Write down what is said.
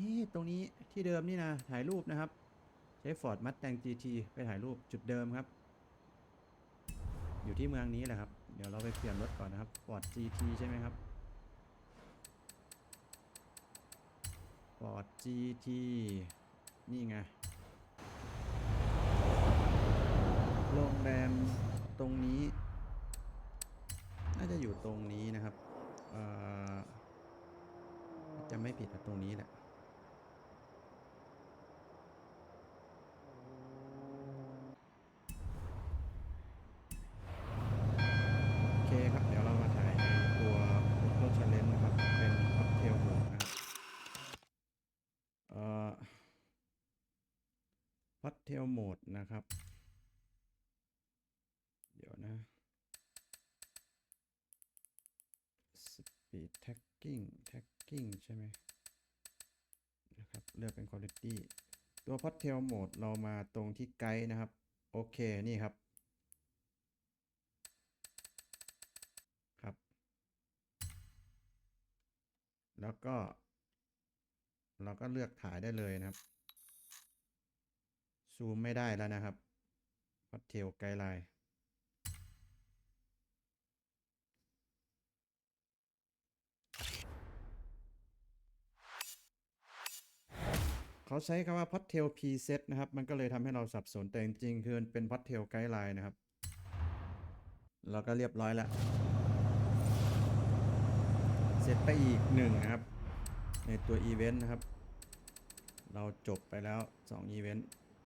นี่ตรงนี้ที่เดิมนี่นะถ่ายรูปนะครับ ใช้ Ford Mustang GT ไปถ่ายรูปจุดเดิมครับ อยู่ที่เมืองนี้แหละครับ เดี๋ยวเราไปเปลี่ยนรถก่อนนะครับ Ford GT ใช่ไหมครับ Ford GT นี่ไงโรงแรมตรงนี้ น่าจะอยู่ตรงนี้นะครับจะไม่ผิดตรงนี้แหละ โอเคครับ เดี๋ยวเรามาถ่ายในตัวรถเชลเลนนะครับ เป็นค็อกเทลโหมดนะครับ เอ่อ ฮอตเทลโหมดนะครับ เดี๋ยวนะ Speed Tagging Tagging ใช่ไหมนะครับ เลือกเป็น Quality ตัว p o t t a i l Mode เรามาตรงที่ไกด์นะครับ โอเค นี่ครับ ครับ แล้วก็ เราก็เลือกถ่ายได้เลยนะครับ ซูมไม่ได้แล้วนะครับ p o t t a i l Guideline เขาใช้คำว่า p o t t a i l preset นะครับ มันก็เลยทำให้เราสับสนแต่จริงๆคือเป็น p o t t a i l guideline นะครับเราก็เรียบร้อยแล้ว เสร็จไปอีกหนึ่งนะครับ ในตัวอีเวนต์นะครับ เราจบไปแล้ว2อีเวนต์